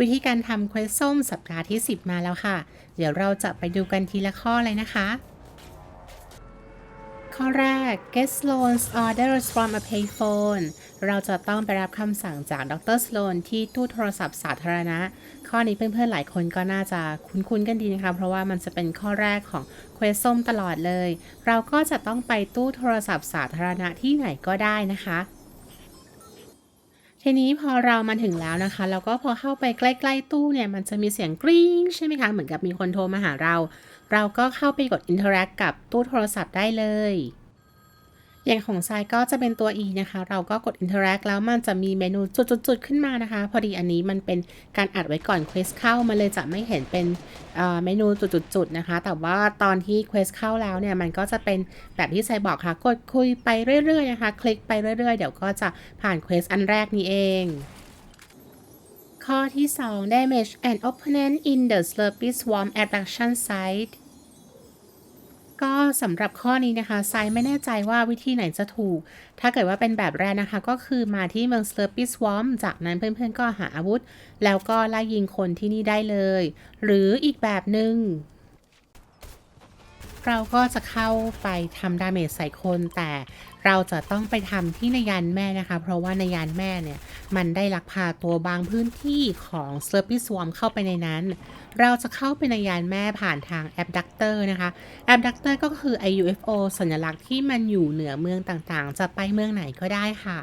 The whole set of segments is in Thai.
วิธีการทำเควสส้มสัปดาห์ที่ 10 มาแล้วค่ะ เดี๋ยวเราจะไปดูกันทีละข้อเลยนะคะ ข้อแรก get Sloan's orders from a payphone เราจะต้องไปรับคำสั่งจากดรสโลนที่ตู้โทรศัพท์สาธารณะ ข้อนี้เพื่อนๆหลายคนก็น่าจะคุ้นๆกันดีนะคะ เพราะว่ามันจะเป็นข้อแรกของเควสส้มตลอดเลย เราก็จะต้องไปตู้โทรศัพท์สาธารณะที่ไหนก็ได้นะคะ ทีนี้พอเรามาถึงแล้วนะคะแล้วก็พอเข้าไปใกล้ๆตู้เนี่ยมันจะมีเสียงกริ๊งใช่ไหมคะ เหมือนกับมีคนโทรมาหาเรา เราก็เข้าไปกดอินเทอร์แอคกับตู้โทรศัพท์ได้เลย อย่างของทรายก็จะเป็นตัว e นะคะ เราก็กด interact แล้วมันจะมีเมนูจุดๆขึ้นมานะคะ พอดีอันนี้มันเป็นการอัดไว้ก่อน quest เข้ามันเลยจะไม่เห็นเป็นเมนูจุดๆๆนะคะ แต่ว่าตอนที่ quest เข้าแล้วเนี่ย มันก็จะเป็นแบบที่ทรายบอกค่ะ กดคุยไปเรื่อยๆนะคะ คลิกไปเรื่อยๆ เดี๋ยวก็จะผ่าน quest อันแรกนี้เองข้อที่ 2 damage an opponent in the Slurpy Swarm attraction site ก็สำหรับข้อนี้นะคะไซไม่แน่ใจว่าวิธีไหนจะถูก ถ้าเกิดว่าเป็นแบบแรกนะคะ ก็คือมาที่เมือง Slurpy Swamp จากนั้นเพื่อนๆก็หาอาวุธ แล้วก็ไล่ยิงคนที่นี่ได้เลย หรืออีกแบบหนึง่ง เราก็จะเข้าไปทำดาเมจใส่คน แต่เราจะต้องไปทำที่ในยานแม่นะคะ เพราะว่าในยานแม่เนี่ย มันได้ลักพาตัวบางพื้นที่ของ Slurpy Swarm เข้าไปในนั้น เราจะเข้าไปในยานแม่ผ่านทาง Abductor นะคะ Abductor ก็คือ IUFO สัญลักษณ์ที่มันอยู่เหนือเมืองต่างๆ จะไปเมืองไหนก็ได้ค่ะ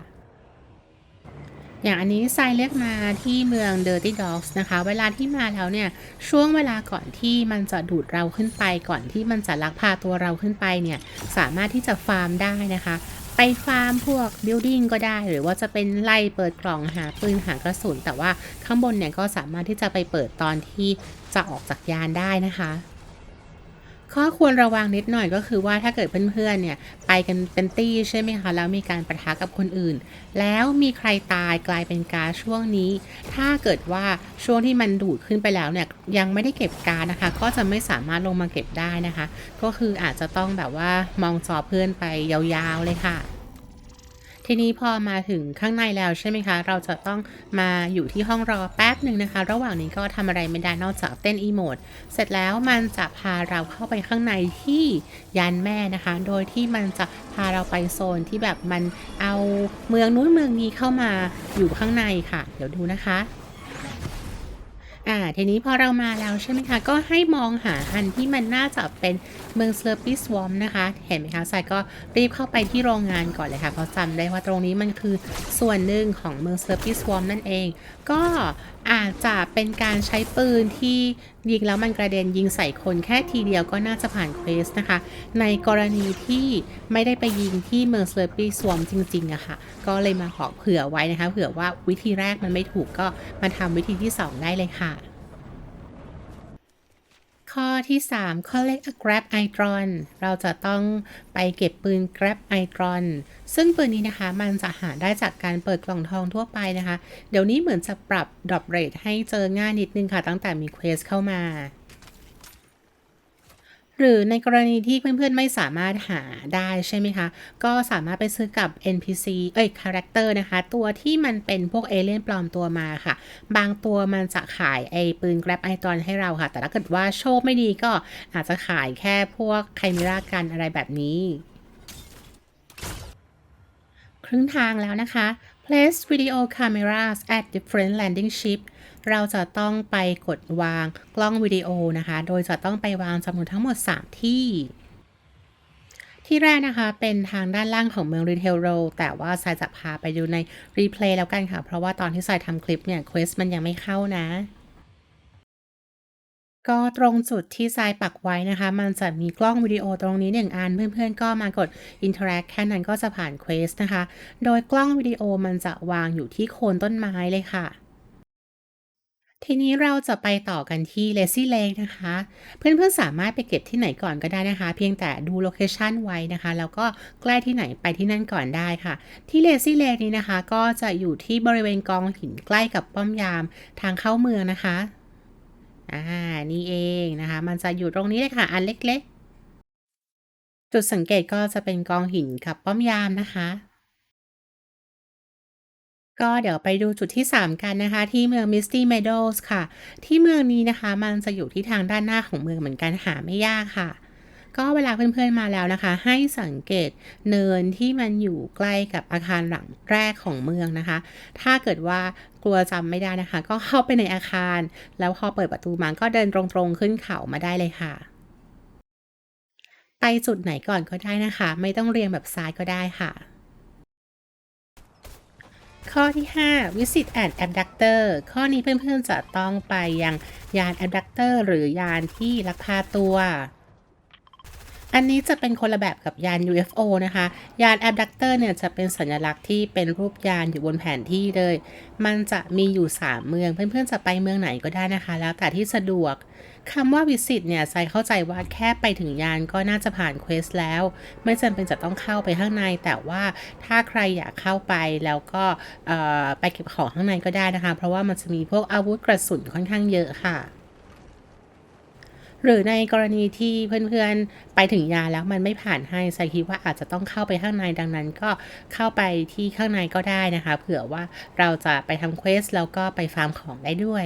อย่างอันนี้ทรายเรียกมาที่เมือง Dirty Dogs นะคะ เวลาที่มาแล้วเนี่ย ช่วงเวลาก่อนที่มันจะดูดเราขึ้นไป ก่อนที่มันจะลักพาตัวเราขึ้นไปเนี่ย สามารถที่จะฟาร์มได้นะคะ ไปฟาร์มพวก building ก็ได้ หรือว่าจะเป็นไล่เปิดกล่องหาปืนหากระสุน แต่ว่าข้างบนเนี่ยก็สามารถที่จะไปเปิดตอนที่จะออกจากยานได้นะคะ ข้อควรระวังนิดหน่อยก็คือว่าถ้าเกิดเพื่อนๆเนี่ยไปกันเป็นตี้ใช่ไหมคะแล้วมีการประทะกับคนอื่น แล้วมีใครตายกลายเป็นกาช่วงนี้ ถ้าเกิดว่าช่วงที่มันดูดขึ้นไปแล้วเนี่ยยังไม่ได้เก็บกานะคะ ก็จะไม่สามารถลงมาเก็บได้นะคะ ก็คืออาจจะต้องแบบว่ามองจอเพื่อนไปยาวๆเลยค่ะ ทีนี้พอมาถึงข้างในแล้วใช่ไหมคะ เราจะต้องมาอยู่ที่ห้องรอแป๊บหนึ่งนะคะ ระหว่างนี้ก็ทำอะไรไม่ได้นอกจากเต้นอีโมด เสร็จแล้วมันจะพาเราเข้าไปข้างในที่ยานแม่นะคะ โดยที่มันจะพาเราไปโซนที่แบบมันเอาเมืองนู้นเมืองนี้เข้ามาอยู่ข้างในค่ะ เดี๋ยวดูนะคะ อ่าทีนี้พอเรามาแล้วใช่ไหมคะ ก็ให้มองหาอันที่มันน่าจะเป็นเมืองเซอร์ปิสวอมนะคะ เห็นไหมคะสายก็รีบเข้าไปที่โรงงานก่อนเลยค่ะ เพราะจำได้ว่าตรงนี้มันคือส่วนหนึ่งของเมืองเซอร์ปิสวอมนั่นเอง ก็ อาจจะเป็นการใช้ปืนที่ยิงแล้วมันกระเด็นยิงใส่คนแค่ทีเดียวก็น่าจะผ่านเควสนะคะ ในกรณีที่ไม่ได้ไปยิงที่เมืองเซอร์พีสวอมจริงๆอะค่ะ ก็เลยมาขอเผื่อไว้นะคะ เผื่อว่าวิธีแรกมันไม่ถูกก็มาทำวิธีที่ 2 ได้เลยค่ะ ข้อที่ 3 collect a grab iron เราจะต้องไปเก็บปืน grab iron ซึ่งปืนนี้นะคะมันจะหาได้จากการเปิดกล่องทองทั่วไปนะคะ เดี๋ยวนี้เหมือนจะปรับ drop rate ให้เจอง่ายนิดนึงค่ะ ตั้งแต่มี quest เข้ามา หรือในกรณีที่เพื่อนๆ ไม่สามารถหาได้ใช่ไหมคะ ก็สามารถไปซื้อกับ NPC เอ้ย character นะคะ ตัวที่มันเป็นพวกเอเลี่ยนปลอมตัวมาค่ะ บางตัวมันจะขายไอ้ปืน grab i t o n ให้เราค่ะ แต่ถ้าเกิดว่าโชคไม่ดีก็อาจจะขายแค่พวกไคมิรากันอะไรแบบนี้ ครึ่งทางแล้วนะคะ place video cameras at different landing ship เราจะต้องไปกดวางกล้องวิดีโอนะคะ โดยจะต้องไปวางจำนวนทั้งหมด 3 ที่ ที่แรกนะคะเป็นทางด้านล่างของเมืองรีเทลโรแต่ว่าสายจะพาไปดูในรีเพลย์แล้วกันค่ะ เพราะว่าตอนที่สายทำคลิปเนี่ยเควสมันยังไม่เข้านะ ก็ตรงจุดที่ทรายปักไว้นะคะ มันจะมีกล้องวิดีโอตรงนี้หนึ่งอัน เพื่อนๆ ก็มากด interact แค่นั้นก็จะผ่านเควสนะคะ โดยกล้องวิดีโอมันจะวางอยู่ที่โคนต้นไม้เลยค่ะทีนี้เราจะไปต่อกันที่ Lazy Lake นะคะ เพื่อนๆสามารถไปเก็บที่ไหนก่อนก็ได้นะคะ เพียงแต่ดูโลเคชันไว้นะคะ แล้วก็ใกล้ที่ไหนไปที่นั่นก่อนได้ค่ะ ที่ Lazy Lake นี้นะคะ ก็จะอยู่ที่บริเวณกองหินใกล้กับป้อมยามทางเข้าเมืองนะคะ อ่า นี่เองนะคะ มันจะอยู่ตรงนี้เลยค่ะ อันเล็กๆ จุดสังเกตก็จะเป็นกองหินกับป้อมยามนะคะ ก็เดี๋ยวไปดูจุดที่ 3 กันนะคะ ที่เมือง Misty Meadows ค่ะ ที่เมืองนี้นะคะ มันจะอยู่ที่ทางด้านหน้าของเมืองเหมือนกันหาไม่ยากค่ะ ก็เวลาเพื่อนๆมาแล้วนะคะ ให้สังเกตเนินที่มันอยู่ใกล้กับอาคารหลังแรกของเมืองนะคะ ถ้าเกิดว่ากลัวจำไม่ได้นะคะ ก็เข้าไปในอาคาร แล้วพอเปิดประตูมาก็เดินตรงๆขึ้นเขามาได้เลยค่ะ ไปจุดไหนก่อนก็ได้นะคะ ไม่ต้องเรียงแบบซ้ายก็ได้ค่ะข้อที่ 5 Visit an abductor ข้อนี้เพื่อนๆจะต้องไปยังยาน abductor หรือยานที่ลักพาตัว อันนี้จะเป็นคนละแบบกับยาน UFO นะคะ ยาน abductor เนี่ยจะเป็นสัญลักษณ์ที่เป็นรูปยานอยู่บนแผนที่เลย มันจะมีอยู่ 3 เมือง เพื่อนๆจะไปเมืองไหนก็ได้นะคะ แล้วแต่ที่สะดวกคำว่า visit เนี่ยใจเข้าใจว่าแค่ไปถึงยานก็น่าจะผ่านเควสแล้ว ไม่จำเป็นจะต้องเข้าไปข้างใน แต่ว่าถ้าใครอยากเข้าไปแล้วก็ไปเก็บของข้างในก็ได้นะคะ เพราะว่ามันจะมีพวกอาวุธกระสุนค่อนข้างเยอะค่ะ หรือในกรณีที่เพื่อนๆไปถึงยาแล้วมันไม่ผ่านให้ไซคิดว่าอาจจะต้องเข้าไปข้างในดังนั้นก็เข้าไปที่ข้างในก็ได้นะคะ เผื่อว่าเราจะไปทำเควสแล้วก็ไปฟาร์มของได้ด้วย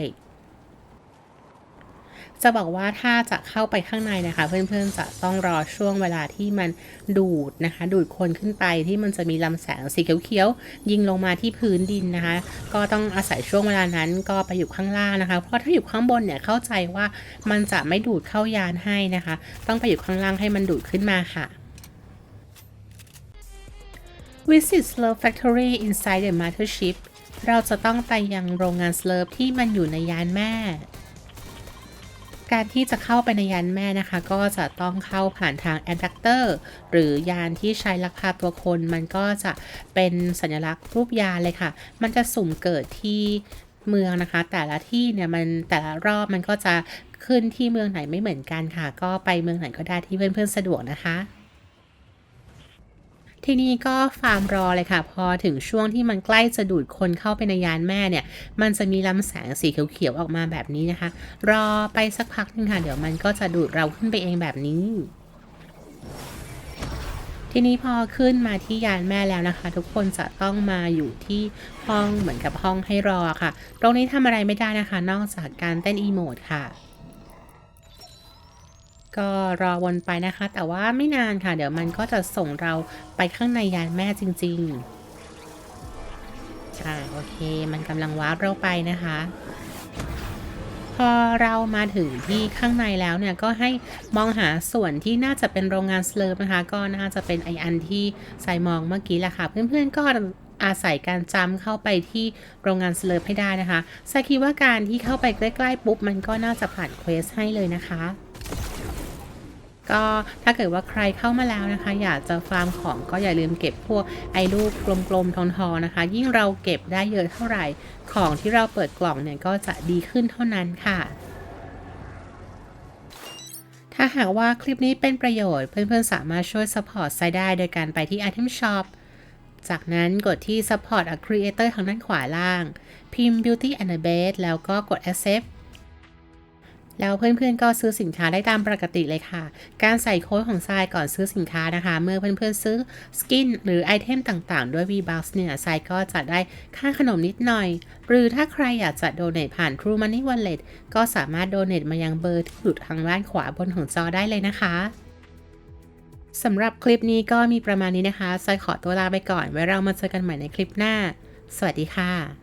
จะบอกว่าถ้าจะเข้าไปข้างในนะคะ เพื่อนๆจะต้องรอช่วงเวลาที่มันดูดนะคะ ดูดคนขึ้นไปที่มันจะมีลำแสงสีเขียวๆยิงลงมาที่พื้นดินนะคะ ก็ต้องอาศัยช่วงเวลานั้นก็ไปอยู่ข้างล่างนะคะ เพราะถ้าอยู่ข้างบนเนี่ยเข้าใจว่ามันจะไม่ดูดเข้ายานให้นะคะ ต้องไปอยู่ข้างล่างให้มันดูดขึ้นมาค่ะ Visit Slurp Factory inside the Mothership เราจะต้องไปยังโรงงาน Slurp ที่มันอยู่ในยานแม่ การที่จะเข้าไปในยานแม่นะคะ ก็จะต้องเข้าผ่านทางแอนดักเตอร์หรือยานที่ใช้ลักพาตัวคน มันก็จะเป็นสัญลักษณ์รูปยานเลยค่ะ มันจะสุ่มเกิดที่เมืองนะคะ แต่ละที่เนี่ยมันแต่ละรอบมันก็จะขึ้นที่เมืองไหนไม่เหมือนกันค่ะ ก็ไปเมืองไหนก็ได้ที่เพื่อนๆสะดวกนะคะ ทีนี้ก็ฟาร์มรอเลยค่ะ พอถึงช่วงที่มันใกล้จะดูดคนเข้าไปในยานแม่เนี่ย มันจะมีลำแสงสีเขียวๆออกมาแบบนี้นะคะ รอไปสักพักนึงค่ะ เดี๋ยวมันก็จะดูดเราขึ้นไปเองแบบนี้ทีนี้พอขึ้นมาที่ยานแม่แล้วนะคะ ทุกคนจะต้องมาอยู่ที่ห้องเหมือนกับห้องให้รอค่ะ ตรงนี้ทำอะไรไม่ได้นะคะ นอกจากการเต้นอีโมดค่ะ ก็รอวนไปนะคะ แต่ว่าไม่นานค่ะ เดี๋ยวมันก็จะส่งเราไปข้างในยานแม่จริงๆอ่าโอเค มันกำลังวาร์ปเราไปนะคะ พอเรามาถึงที่ข้างในแล้วเนี่ย ก็ให้มองหาส่วนที่น่าจะเป็นโรงงานสเลฟนะคะ ก็น่าจะเป็นไออันที่ใส่มองเมื่อกี้แหละค่ะ เพื่อนๆก็อาศัยการจำเข้าไปที่โรงงานสเลฟให้ได้นะคะไซคิดว่าการที่เข้าไปใกล้ ๆ ปุ๊บ มันก็น่าจะผ่านเควสให้เลยนะคะ ก็ถ้าเกิดว่าใครเข้ามาแล้วนะคะ อยากจะฟาร์มของก็อย่าลืมเก็บพวกไอ้ลูกกลมๆทองๆนะคะ ยิ่งเราเก็บได้เยอะเท่าไหร่ของที่เราเปิดกล่องเนี่ยก็จะดีขึ้นเท่านั้นค่ะถ้าหากว่าคลิปนี้เป็นประโยชน์เพื่อนๆ สามารถช่วย support ไซได้โดยการไปที่ item shop จากนั้นกดที่ support a creator ทางด้านขวาล่าง พิมพ์ beauty and the beast แล้วก็กด accept แล้วเพื่อนๆก็ซื้อสินค้าได้ตามปกติเลยค่ะ การใส่โค้ดของทรายก่อนซื้อสินค้านะคะ เมื่อเพื่อนๆซื้อสกินหรือไอเทมต่างๆ ด้วย V-Bucks เนี่ยทรายก็จะได้ค่าขนมนิดหน่อย หรือถ้าใครอยากจะโดเน a ผ่าน True Money Wallet ก็สามารถโดเน a มายังเบอร์ที่อยู่ทางด้านขวาบนของจอได้เลยนะคะสำหรับคลิปนี้ก็มีประมาณนี้นะคะทรายขอตัวลาไปก่อน ไว้เรามาเจอกันใหม่ในคลิปหน้า สวัสดีค่ะ